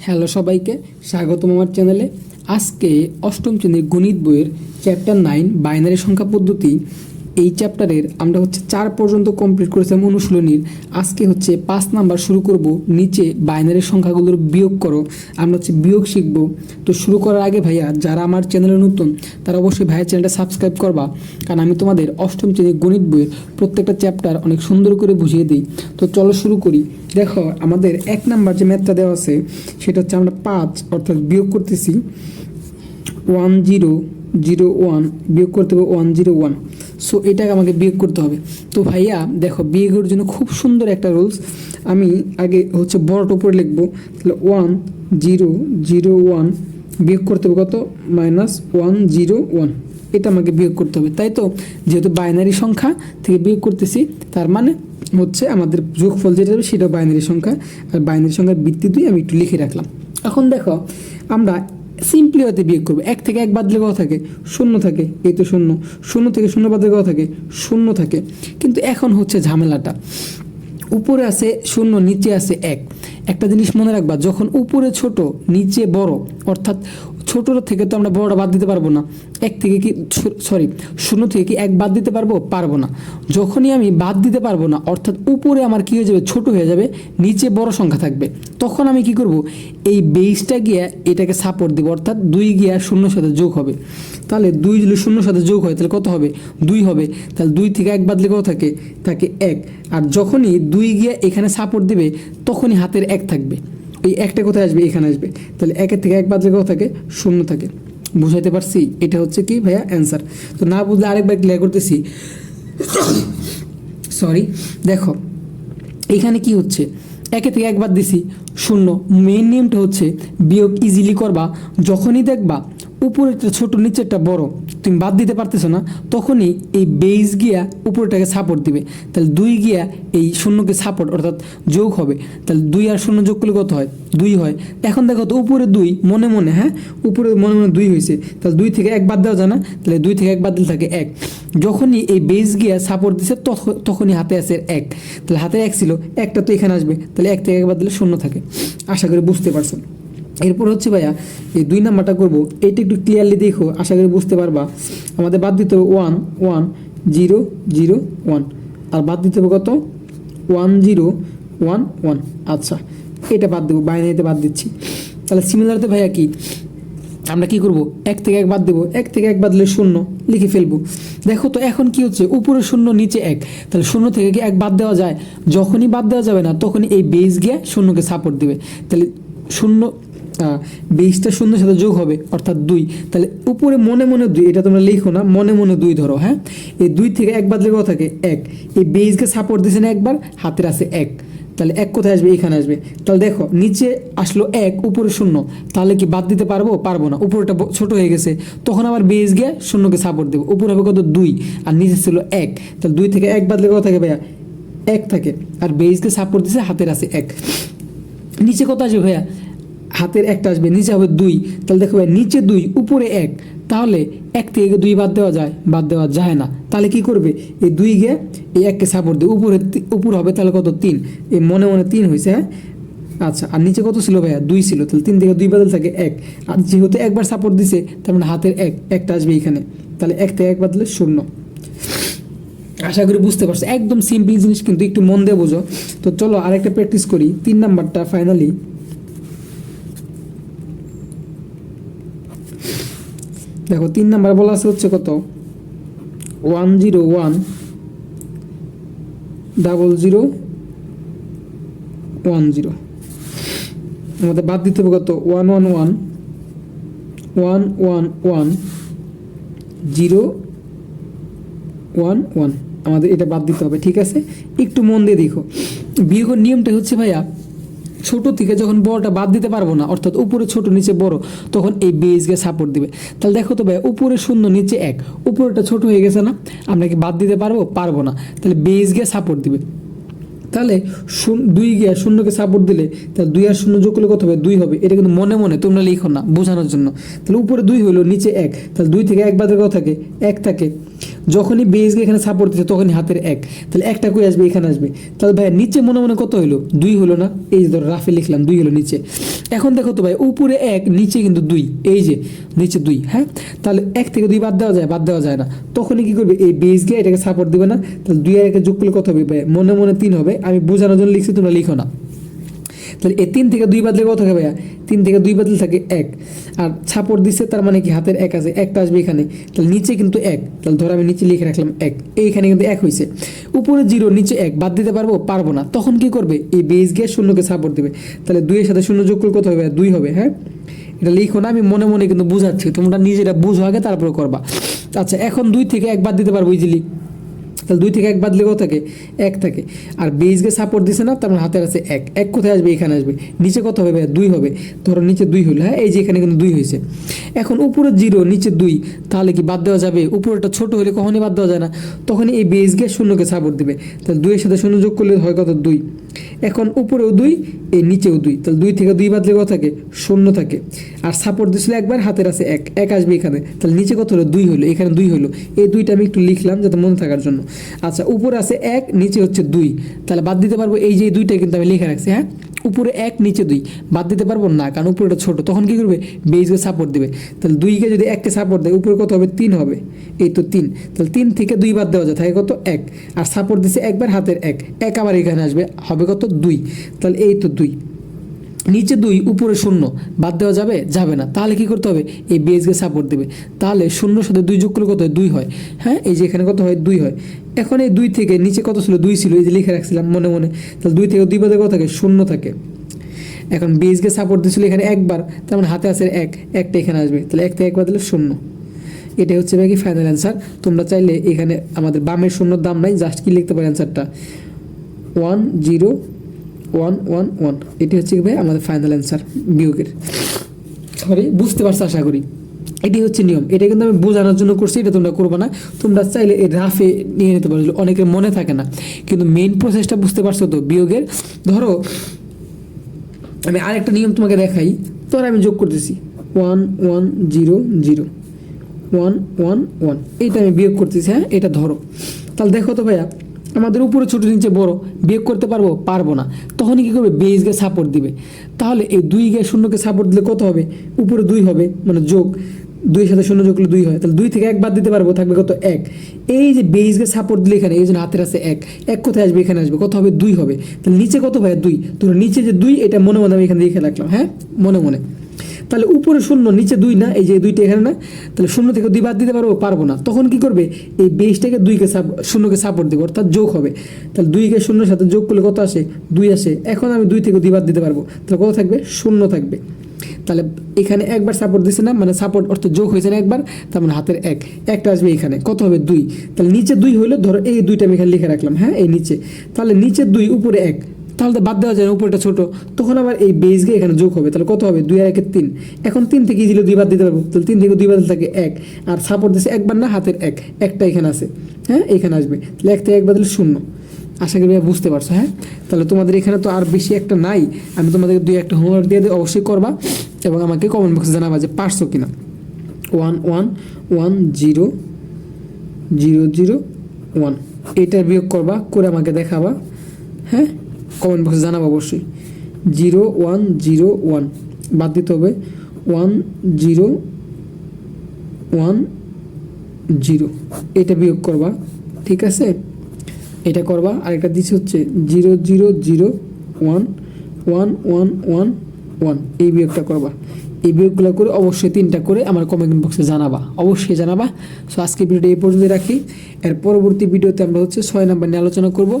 Hello সবাইকে, স্বাগতম আমার চ্যানেলে আজকে অষ্টম শ্রেণির গণিত বইয়ের চ্যাপ্টার নাইন বাইনারি সংখ্যা পদ্ধতি এই চ্যাপ্টারের আমরা হচ্ছে চার পর্যন্ত কমপ্লিট করেছিলাম অনুশীলনীর। আজকে হচ্ছে পাঁচ নাম্বার শুরু করব, নিচে বাইনারি সংখ্যাগুলোর বিয়োগ করো। আমরা হচ্ছে বিয়োগ শিখব। তো শুরু করার আগে ভাইয়া, যারা আমার চ্যানেলে নতুন, তারা অবশ্যই ভাইয়া চ্যানেলটা সাবস্ক্রাইব করবা। কারণ আমি তোমাদের অষ্টম শ্রেণির গণিত বইয়ের প্রত্যেকটা চ্যাপ্টার অনেক সুন্দর করে বুঝিয়ে দিই। তো চলো শুরু করি। দেখো, আমাদের এক নাম্বার যে ম্যাথটা দেওয়া আছে, সেটা হচ্ছে আমরা পাঁচ অর্থাৎ বিয়োগ করতেছি। ওয়ান জিরো জিরো ওয়ান বিয়োগ করতে হবে ওয়ান জিরো ওয়ান সো এটাকে আমাকে বিয়োগ করতে হবে। তো ভাইয়া, দেখো, বিয়োগের জন্য খুব সুন্দর একটা রুলস আমি আগে হচ্ছে বড়টা উপরে লিখব। তাহলে ওয়ান জিরো জিরো ওয়ান বিয়োগ করতে হবে কত? মাইনাস ওয়ান জিরো ওয়ান এটা আমাকে বিয়োগ করতে হবে। তাই তো? যেহেতু বাইনারি সংখ্যা থেকে বিয়োগ করতেছি, তার মানে হচ্ছে আমাদের যোগফল যেটা হবে সেটা বাইনারি সংখ্যা। আর বাইনারি সংখ্যার ভিত্তি দুই আমি একটু লিখে রাখলাম। এখন দেখো, আমরা সিম্পলি হতে বিয়োগ করব। এক থেকে এক বাদলে কথা থাকে? শূন্য থাকে। এই তো শূন্য। শূন্য থেকে শূন্য বাদলে কথা থাকে? শূন্য থাকে। কিন্তু এখন হচ্ছে ঝামেলাটা। উপরে আছে শূন্য, নিচে আছে এক। একটা জিনিস মনে রাখবা, যখন উপরে ছোট, নিচে বড়, অর্থাৎ ছোটর থেকে তো আমরা বড়টা বাদ দিতে পারব না। এক থেকে কি সরি শূন্য থেকে কি এক বাদ দিতে পারব? পারব না। যখনই আমি বাদ দিতে পারব না, অর্থাৎ উপরে আমার কি হয়ে যাবে? ছোট হয়ে যাবে, নিচে বড় সংখ্যা থাকবে। তখন আমি কি করব? এই বেসটা গিয়া এটাকে সাপোর্ট দিব, অর্থাৎ দুই গিয়া শূন্যর সাথে যোগ হবে। তাহলে দুই যদি শূন্যর সাথে যোগ হয়, তাহলে কত হবে? দুই হবে। তাহলে দুই থেকে এক বাদলে কত থাকে? থাকে এক। আর যখনই দুই গিয়া এখানে সাপোর্ট দিবে, তখনই হাতের এক থাকবে। ওই একটা কোথায় আসবে? এখানে আসবে। তাহলে একের থেকে এক বাদলে কত থাকে? শূন্য থাকে। বুঝাইতে পারছি? এটা হচ্ছে কি ভাইয়া? অ্যান্সার তো না বুঝলে আরেকবার ক্লিয়ার করতেছি। সরি দেখো, এখানে কি হচ্ছে? একে থেকে একবার দিছি। শূন্য। মেইন নিয়মটা হচ্ছে বিয়োগ ইজিলি করবা। যখনই দেখবা উপরেরটা ছোট নিচেরটা বড়, তুমি বাদ দিতে পারতেছো না, তখনই এই বেস গিয়া উপরেটাকে সাপোর্ট দিবে। তাহলে দুই গিয়া এই শূন্যকে সাপোর্ট অর্থাৎ যোগ হবে। তাহলে দুই আর শূন্য যোগ করলে কত হয়? দুই হয়। এখন দেখো তো উপরে দুই, মনে মনে হ্যাঁ? উপরে মনে মনে দুই হয়েছে। তাহলে দুই থেকে এক বাদ দেওয়া যায় না? তাহলে দুই থেকে এক বাদ দিলে থাকে এক। যখনই এই বেস গিয়া সাপোর্ট দিছে, তখ- তখনই হাতে আসে এক। তাহলে হাতে এক ছিল, একটা তো এখানে আসবে। তাহলে এক থেকে এক বাদ দিলে শূন্য থাকে। আশা করি বুঝতে পারছ। এরপর হচ্ছে ভাইয়া, এই দুই নাম্বারটা করব। এইটা একটু ক্লিয়ারলি দেখো, আশা করি বুঝতে পারবা। আমাদের বাদ দিতে হবে one one zero zero one আর বাদ দিতে হবে কত? ওয়ান জিরো ওয়ান ওয়ান আচ্ছা এটা বাদ দেবো বাইনারিতে বাদ দিচ্ছি। তাহলে সিমিলারতে ভাইয়া কি? আমরা কি করব? এক থেকে এক বাদ দেবো। এক থেকে এক বাদ দিলে শূন্য, লিখে ফেলব। দেখো তো এখন কি হচ্ছে? উপরে শূন্য, নিচে এক। তাহলে শূন্য থেকে কি এক বাদ দেওয়া যায়? যখনই বাদ দেওয়া যাবে না, তখনই এই বেস গিয়ে শূন্যকে সাপোর্ট দেবে। তাহলে শূন্য বেসটা শূন্যের সাথে যোগ হবে, অর্থাৎ দুই। তাহলে উপরে মনে মনে দুই, এটা তোমরা লিখো না, মনে মনে দুই ধরো হ্যাঁ? এই দুই থেকে এক বাদ লেগে থাকে? এক। এই বেসকে সাপোর্ট দিছে না একবার, হাতের আছে এক। তাহলে এক কোথায় আসবে? এখানে আসবে। তাহলে দেখো, নিচে আসলো এক, উপরে শূন্য। তাহলে কি বাদ দিতে পারব? পারব না। উপরটা ছোট হয়ে গেছে। তখন আবার বেস গিয়ে শূন্যকে সাপোর্ট দেবো। উপরে হবে কত? দুই। আর নিচে ছিল এক। তাহলে দুই থেকে এক বাদ লেগে কত থাকে ভাইয়া? এক থাকে। আর বেসকে সাপোর্ট দিছে, হাতের আছে এক। নিচে কত আসবে ভাইয়া? হাতের একটা আসবে, নিচে হবে দুই। তাহলে দেখো ভাই, নিচে দুই, উপরে এক। তাহলে এক থেকে দুই বাদ দেওয়া যায়, বাদ দেওয়া যায় না। তাহলে কি করবে? এই দুই গে, এই এককে সাপোর্ট দিয়ে উপরে উপর হবে তাহলে কত? তিন। এই মনে মনে তিন হয়েছে হ্যাঁ? আচ্ছা আর নিচে কত ছিল ভাইয়া? দুই ছিল। তাহলে তিন থেকে দুই বাদল থাকে এক। আর যেহেতু একবার সাপোর্ট দিছে, তার মানে হাতের এক, একটা আসবে এখানে তাহলে এক থেকে এক বাদলে শূন্য। আশা করি বুঝতে পারছ। একদম সিম্পল জিনিস কিন্তু একটু মন দিয়ে বোঝো। তো চলো আরেকটা প্র্যাকটিস করি। তিন নাম্বারটা ফাইনালি দেখো, তিন নাম্বার বলা আছে হচ্ছে কত? One zero one, double zero one zero. আমাদের বাদ দিতে হবে কত? One one one one one one, zero one one. আমাদের এটা বাদ দিতে হবে, ঠিক আছে? একটু মন দিয়ে দেখো। বিয়োগের নিয়মটা হচ্ছে ভাইয়া ছোট থেকে যখন বড়টা বাদ দিতে পারব না, অর্থাৎ উপরে ছোট, নিচে বড়, তখন এই বেসকে সাপোর্ট দিবে। তাহলে দেখো তো ভাই, উপরে শূন্য, নিচে এক, উপরেটা ছোট হয়ে গেছে না? আমরা কি বাদ দিতে পারব? পারব না। তাহলে গিয়ে সাপোর্ট দিবে। তাহলে দুই গিয়ে শূন্যকে সাপোর্ট দিলে, তাহলে দুই আর শূন্য যোগ করলে কত হবে? দুই হবে। এটা কিন্তু মনে মনে তোমরা লিখো না, বোঝানোর জন্য। তাহলে উপরে দুই হলো, নিচে এক। তাহলে দুই থেকে এক বাদের কত থাকে এক থাকে। যখনই বেসকে এখানে সাপোর্ট দিচ্ছে তখনই হাতের এক। তাহলে একটা কই আসবে, এখানে আসবে। তাহলে ভাই নিচে মনে মনে কত হলো দুই হলো না? এই যে ধরো, রাফে লিখলাম, দুই হলো নিচে। এখন দেখো তো ভাই, উপরে এক, নিচে কিন্তু দুই। এই যে, নিচে দুই হ্যাঁ? তাহলে এক থেকে দুই বাদ দেওয়া যায়, বাদ দেওয়া যায় না। তখনই কি করবে? এই বেস গিয়ে এটাকে সাপোর্ট দিবে না? তাহলে দুই আর একে যোগ করলে কত হবে ভাই? মনে মনে তিন হবে। আমি বোঝানোর জন্য লিখছি, তোমরা লিখো না। তাহলে এই তিন থেকে দুই বাদলে কত থাকে ভাইয়া? তিন থেকে দুই বাদলে থাকে এক। আর ছাপড় দিচ্ছে তার মানে কি হাতের এক আছে, একটা আসবে এখানে। তাহলে নিচে কিন্তু এক। তাহলে ধরো আমি নিচে লিখে রাখলাম এক। এইখানে কিন্তু এক হয়েছে উপরে জিরো, নিচে এক, বাদ দিতে পারব পারব না। তখন কি করবে? এই বেস গিয়ে শূন্যকে সাপোর্ট দেবে। তাহলে দুইয়ের সাথে শূন্য যোগ করলে কত হবে দুই হবে হ্যাঁ? এটা লিখো না, আমি মনে মনে কিন্তু বুঝাচ্ছি। তোমরা নিজেরা বুঝো আগে, তারপরে করবা। আচ্ছা এখন দুই থেকে এক বাদ দিতে পারব ইজিলি তাহলে দুই থেকে এক বাদ কত থাকে? এক থাকে। আর বেইজকে সাপোর্ট দিছে না, তার মানে হাতের আছে এক। এক কোথায় আসবে? এখানে আসবে। নিচে কত হবে দুই হবে। ধরো নিচে দুই হলো হ্যাঁ? এই যে এখানে কিন্তু দুই হয়েছে। এখন উপরে জিরো, নিচে দুই, তাহলে কি বাদ দেওয়া যাবে? উপরেটা ছোট হলে কখনই বাদ দেওয়া যায় না। তখনই এই বেইজকে শূন্যকে সাপোর্ট দিবে। তাহলে দুইয়ের সাথে শূন্য যোগ করলে হয় কত? দুই। এখন উপরেও দুই, এই নিচেও দুই। তাহলে দুই থেকে দুই বাদলে কত থাকে? শূন্য থাকে। আর সাপোর্ট দিয়েছিল একবার, হাতের আছে এক। এক আসবে এখানে। তাহলে নিচে কত হলো? দুই হলো। এখানে দুই হলো। এই দুইটা আমি একটু লিখলাম যাতে মনে থাকার জন্য। আচ্ছা উপরে আছে এক, নিচে হচ্ছে দুই। তাহলে বাদ দিতে পারব এই যে দুইটা কিন্তু আমি লিখে রাখছি হ্যাঁ? উপরে এক, নিচে দুই। বাদ দিতে পারব না, কারণ উপরেটা ছোট। তখন কী করবে? বেসকে সাপোর্ট দেবে। তাহলে দুইকে যদি এককে সাপোর্ট দেয়, উপরে কত হবে? তিন হবে। এই তো তিন। তাহলে তিন থেকে দুই বাদ দেওয়া যায়, থাকে কত? এক। আর সাপোর্ট দিছে একবার হাতের এক। এক আবার এখানে আসবে, হবে কত? দুই। তাহলে এই তো দুই। নিচে দুই, উপরে শূন্য। বাদ দেওয়া যাবে? যাবে না। তাহলে কি করতে হবে? এই বেসকে সাপোর্ট দেবে। তাহলে শূন্যর সাথে দুই যোগ করলে কত হয়? দুই হয়। হ্যাঁ এই যে এখানে কত হয়? দুই হয়। এখন এই দুই থেকে নিচে কত ছিল? দুই ছিল। এই যে লিখে রাখছিলাম মনে মনে। তাহলে দুই থেকে দুই বাদে কত থাকে? শূন্য থাকে। এখন বেসকে সাপোর্ট দিয়েছিল এখানে একবার। তার মানে হাতে আসে এক। একটা এখানে আসবে। তাহলে এক থেকে এক বাদলে শূন্য। এটা হচ্ছে বাকি ফাইনাল অ্যান্সার তোমরা চাইলে এখানে আমাদের বামের শূন্যর দাম নাই। জাস্ট কি লিখতে পারে অ্যান্সারটা one zero one one one. এটি হচ্ছে কি ভাই আমাদের ফাইনাল অ্যান্সার বিয়োগের। সরি, বুঝতে পারছ আশা করি। এটি হচ্ছে নিয়ম। এটা কিন্তু আমি বোঝানোর জন্য করছি, এটা তোমরা করবে না। তোমরা চাইলে এই রাফে নিয়ে নিতে পারো, অনেকের মনে থাকে না। কিন্তু মেইন প্রসেসটা বুঝতে পারছ তো, বিয়োগের। ধরো, আমি আরেকটা নিয়ম তোমাকে দেখাই। তোর আমি যোগ করতেছি। One one, zero zero. One one one. এইটা আমি বিয়োগ করতেছি হ্যাঁ? এটা ধরো। তাহলে দেখো তো ভাইয়া আমাদের উপরে ছোটো নিচে বড়, বিয়োগ করতে পারব? পারব না। তখনই কী করবে? বেসকে সাপোর্ট দিবে। তাহলে এই দুই গে শূন্যকে সাপোর্ট দিলে কত হবে? উপরে দুই হবে মানে যোগ। দুইয়ের সাথে শূন্য যোগ করলে দুই হয়। তাহলে দুই থেকে এক বাদ দিতে পারব, থাকবে কত? এক। এই যে বেসকে সাপোর্ট দিলে এখানে, এই জন্য হাতের আছে এক। এক কোথায় আসবে? এখানে আসবে। কত হবে? দুই হবে। তাহলে নিচে কত ভাই দুই। ধরো নিচে যে দুই, এটা মনে মনে আমি এখানে লিখে রাখলাম হ্যাঁ? মনে মনে। তাহলে উপরে শূন্য, নিচে দুই না? এই যে দুইটা এখানে না? তাহলে শূন্য থেকে দুই বাদ দিতে পারব? পারব না। তখন কি করবে? এই বেসটাকে দুইকে সাপ শূন্যকে সাপোর্ট দেবো, অর্থাৎ যোগ হবে। তাহলে দুইকে শূন্যের সাথে যোগ করলে কত আসে? দুই আসে। এখন আমি দুই থেকে দুই বাদ দিতে পারব। তাহলে কত থাকবে? শূন্য থাকবে। তাহলে এখানে একবার সাপোর্ট দিছে না? মানে সাপোর্ট অর্থ যোগ হয়েছে না একবার, তার মানে হাতের এক। একটা আসবে এখানে। কত হবে? দুই। তাহলে নিচে দুই হইল, ধরো এই দুইটা আমি এখানে লিখে রাখলাম হ্যাঁ? এই নিচে। তাহলে নিচে দুই, উপরে এক। তাহলে তো বাদ দেওয়া যায় না উপরটা ছোট। তখন আবার এই বেস গিয়ে এখানে যোগ হবে, তাহলে কত হবে? দুই আর একের তিন। এখন তিন থেকে ইজিলি দুই বাদ দিতে পারব। তাহলে তিন থেকে দুই বাদ থাকে এক। আর সাপোর্ট দিচ্ছে একবার না, হাতের এক। একটা এখানে আছে। হ্যাঁ এখানে আসবে। তাহলে এক থেকে এক বাদলে শূন্য। আশা করি বুঝতে পারছ হ্যাঁ? তাহলে তোমাদের এখানে তো আর বেশি একটা নাই। আমি তোমাদেরকে দুই একটা হোমওয়ার্ক দিয়ে দিই অবশ্যই করবা। এবং আমাকে কমেন্ট বক্সে জানাবা যে পারছ কিনা। One one one zero zero zero one এটার বিয়োগ করবা, করে আমাকে দেখাবা। হ্যাঁ? কমেন্ট বক্সে জানাব অবশ্যই। Zero one zero one. বাদ দিতে হবে। One zero one zero. এটা বিয়োগ করবা। ঠিক আছে? এটা করবা। আরেকটা দিচ্ছে হচ্ছে zero zero zero one one one one one. এই বিয়োগটা করবা। এই বিয়োগগুলো করে অবশ্যই তিনটা করে আমার কমেন্ট বক্সে জানাবা। অবশ্যই জানাবা। সো আজকে ভিডিওটা এই পর্যন্ত রাখি। এর পরবর্তী ভিডিওতে আমরা হচ্ছে ছয় নাম্বার নিয়ে আলোচনা করব।